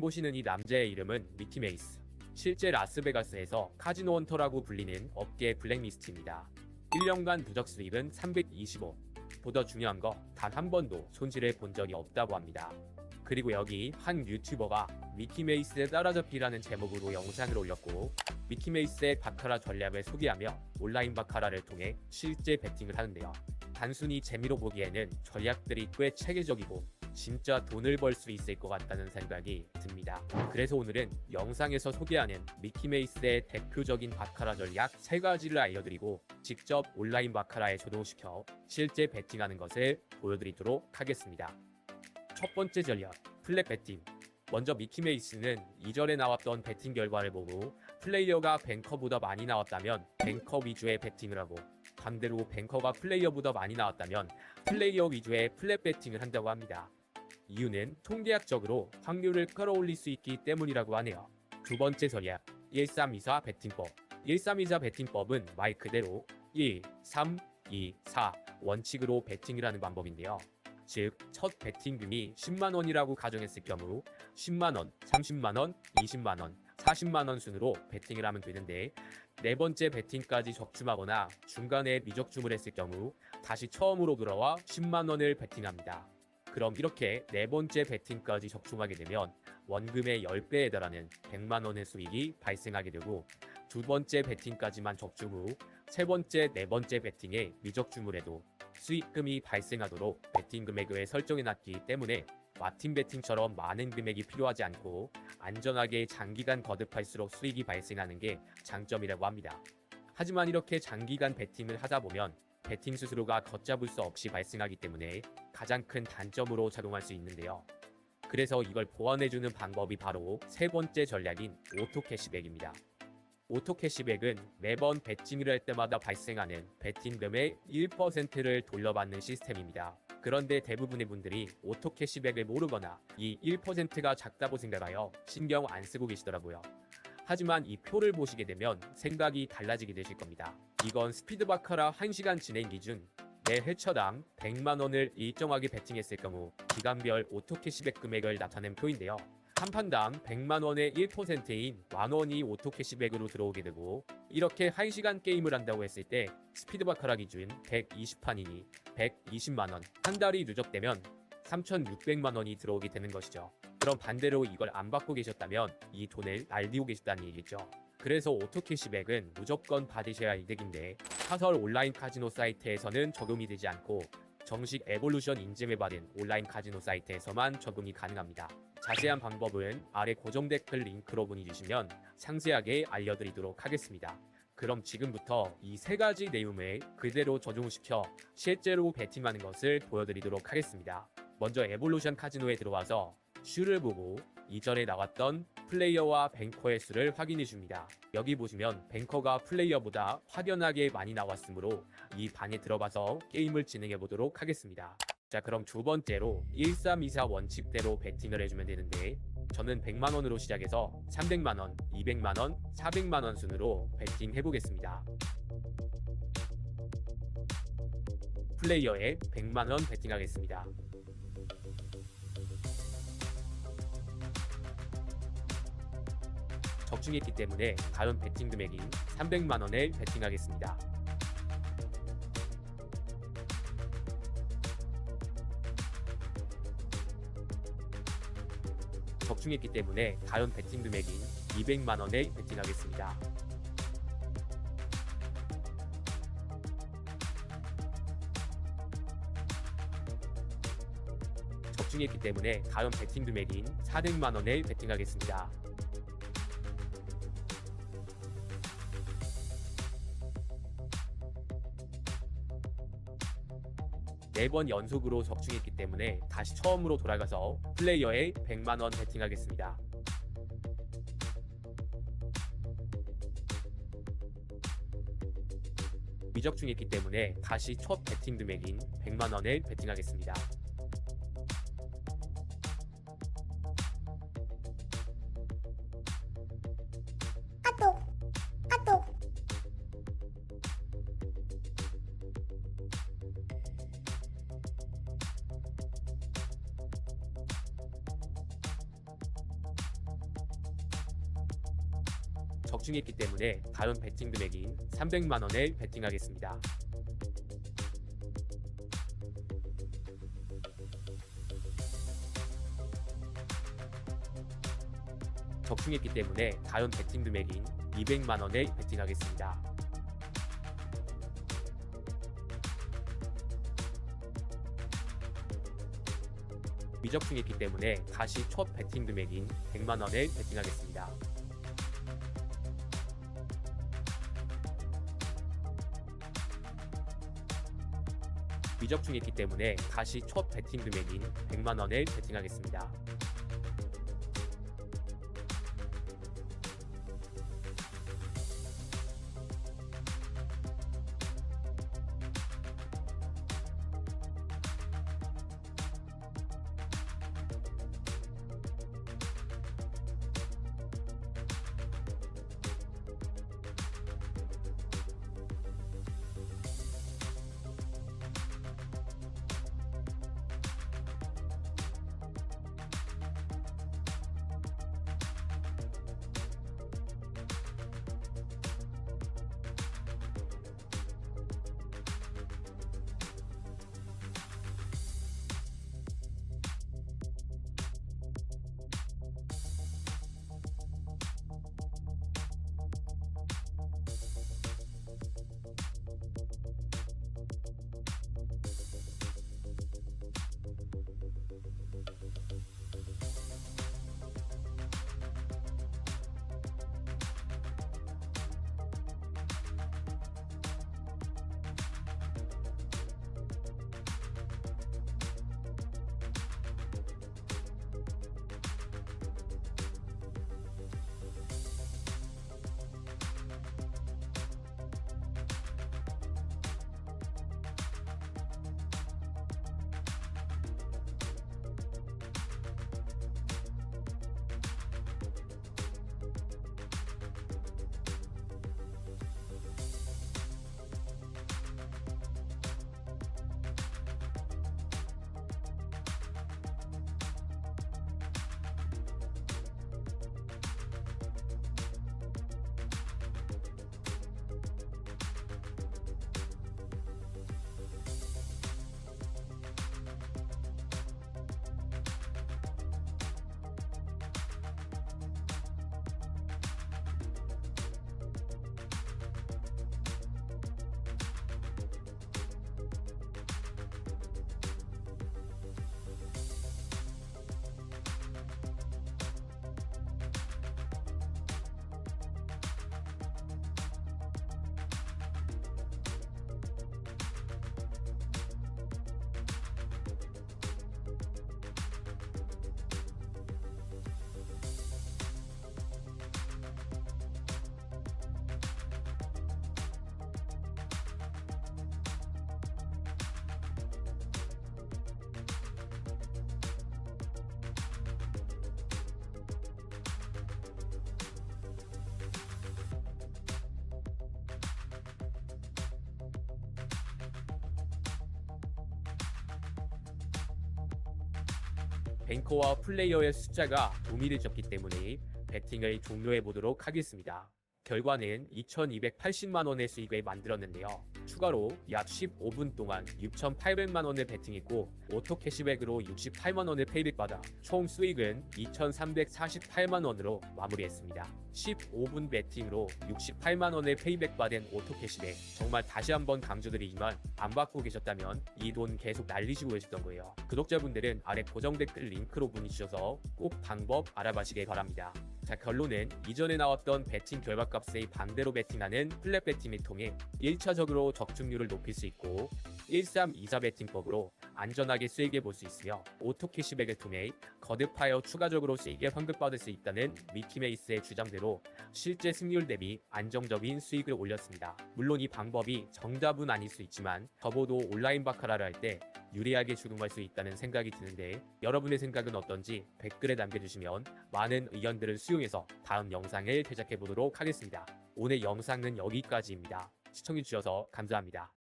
보시는 이 남자의 이름은 미키 메이스. 실제 라스베가스에서 카지노 헌터라고 불리는 업계 블랙리스트입니다. 1년간 누적 수입은 325. 보다 중요한 거 단 한 번도 손실을 본 적이 없다고 합니다. 그리고 여기 한 유튜버가 미키메이스의 따라잡기라는 제목으로 영상을 올렸고 미키메이스의 바카라 전략을 소개하며 온라인 바카라를 통해 실제 베팅을 하는데요. 단순히 재미로 보기에는 전략들이 꽤 체계적이고 진짜 돈을 벌 수 있을 것 같다는 생각이 듭니다. 그래서 오늘은 영상에서 소개하는 미키메이스의 대표적인 바카라 전략 세 가지를 알려드리고 직접 온라인 바카라에 적용시켜 실제 베팅하는 것을 보여드리도록 하겠습니다. 첫 번째 전략, 플랫 베팅. 먼저 미키메이스는 이전에 나왔던 베팅 결과를 보고 플레이어가 뱅커보다 많이 나왔다면 뱅커 위주의 베팅을 하고 반대로 뱅커가 플레이어보다 많이 나왔다면 플레이어 위주의 플랫 베팅을 한다고 합니다. 이유는 통계학적으로 확률을 끌어올릴 수 있기 때문이라고 하네요. 두 번째 전략, 1324 베팅법. 1324 베팅법은 말 그대로 1, 3, 2, 4 원칙으로 베팅을 하는 방법인데요. 즉, 첫 베팅금이 10만원이라고 가정했을 경우 10만원, 30만원, 20만원, 40만원 순으로 베팅을 하면 되는데 네 번째 베팅까지 적중하거나 중간에 미적중을 했을 경우 다시 처음으로 돌아와 10만원을 베팅합니다. 그럼 이렇게 네 번째 베팅까지 적중하게 되면 원금의 10배에 달하는 100만 원의 수익이 발생하게 되고 두 번째 베팅까지만 적중 후 세 번째, 네 번째 베팅에 미적중을 해도 수익금이 발생하도록 베팅 금액을 설정해 놨기 때문에 마틴 베팅처럼 많은 금액이 필요하지 않고 안전하게 장기간 거듭할수록 수익이 발생하는 게 장점이라고 합니다. 하지만 이렇게 장기간 베팅을 하다 보면 베팅 수수료가 걷잡을 수 없이 발생하기 때문에 가장 큰 단점으로 작용할 수 있는데요. 그래서 이걸 보완해주는 방법이 바로 세 번째 전략인 오토 캐시백입니다. 오토 캐시백은 매번 베팅을 할 때마다 발생하는 베팅금의 1%를 돌려받는 시스템입니다. 그런데 대부분의 분들이 오토 캐시백을 모르거나 이 1%가 작다고 생각하여 신경 안 쓰고 계시더라고요. 하지만 이 표를 보시게 되면 생각이 달라지게 되실 겁니다. 이건 스피드 바카라 1시간 진행 기준 매 회차당 100만 원을 일정하게 베팅했을 경우 기간별 오토 캐시백 금액을 나타낸 표인데요. 한 판당 100만 원의 1%인 만 원이 오토 캐시백으로 들어오게 되고 이렇게 1시간 게임을 한다고 했을 때 스피드바카라 기준 120판이니 120만 원. 한 달이 누적되면 3,600만 원이 들어오게 되는 것이죠. 그럼 반대로 이걸 안 받고 계셨다면 이 돈을 날리고 계셨다는 얘기겠죠. 그래서 오토 캐시백은 무조건 받으셔야 이득인데 사설 온라인 카지노 사이트에서는 적용이 되지 않고 정식 에볼루션 인증을 받은 온라인 카지노 사이트에서만 적용이 가능합니다. 자세한 방법은 아래 고정 댓글 링크로 문의 주시면 상세하게 알려드리도록 하겠습니다. 그럼 지금부터 이 세 가지 내용을 그대로 적용시켜 실제로 베팅하는 것을 보여드리도록 하겠습니다. 먼저 에볼루션 카지노에 들어와서 슈를 보고 이전에 나왔던 플레이어와 뱅커의 수를 확인해 줍니다. 여기 보시면 뱅커가 플레이어보다 확연하게 많이 나왔으므로 이 방에 들어가서 게임을 진행해 보도록 하겠습니다. 자 그럼 두 번째로 1324 원칙대로 베팅을 해주면 되는데 저는 100만원으로 시작해서 300만원, 200만원, 400만원 순으로 베팅 해보겠습니다. 플레이어에 100만원 베팅하겠습니다. 적중했기 때문에 다음 베팅 금액인 300만 원을 베팅하겠습니다. 적중했기 때문에 다음 베팅 금액인 200만 원을 베팅하겠습니다. 적중했기 때문에 다음 베팅 금액인 400만 원을 베팅하겠습니다. 네번 연속으로 적중했기 때문에 다시 처음으로 돌아가서 플레이어에 100만원 베팅하겠습니다. 미적중했기 때문에 다시 첫 베팅 금액인 100만원을 베팅하겠습니다. 적중했기 때문에 다음 베팅 금액인 300만원을 베팅하겠습니다. 적중했기 때문에 다음 베팅 금액인 200만원을 베팅하겠습니다. 미적중했기 때문에 다시 첫 베팅 금액인 100만원을 베팅하겠습니다. 미적중했기 때문에 다시 첫 베팅 금액인 100만원을 베팅하겠습니다. 뱅커와 플레이어의 숫자가 동일해졌기 때문에 배팅을 종료해 보도록 하겠습니다. 결과는 2,280만 원의 수익을 만들었는데요. 추가로 약 15분 동안 6,800만 원을 베팅했고 오토 캐시백으로 68만 원을 페이백 받아 총 수익은 2,348만 원으로 마무리했습니다. 15분 베팅으로 68만 원의 페이백 받은 오토 캐시백 정말 다시 한번 강조드리지만 안 받고 계셨다면 이 돈 계속 날리시고 계셨던 거예요. 구독자분들은 아래 고정 댓글 링크로 문의 주셔서 꼭 방법 알아봐시길 바랍니다. 자 결론은 이전에 나왔던 배팅 결과값의 반대로 배팅하는 플랫 배팅을 통해 1차적으로 적중률을 높일 수 있고 1324 배팅법으로 안전하게 수익을 볼 수 있으며 오토 캐시백을 통해 거듭하여 추가적으로 수익을 환급받을 수 있다는 위키메이스의 주장대로 실제 승률 대비 안정적인 수익을 올렸습니다. 물론 이 방법이 정답은 아닐 수 있지만 저보도 온라인 바카라를 할 때 유리하게 적용할 수 있다는 생각이 드는데 여러분의 생각은 어떤지 댓글에 남겨주시면 많은 의견들을 수용해서 다음 영상을 제작해 보도록 하겠습니다. 오늘 영상은 여기까지입니다. 시청해주셔서 감사합니다.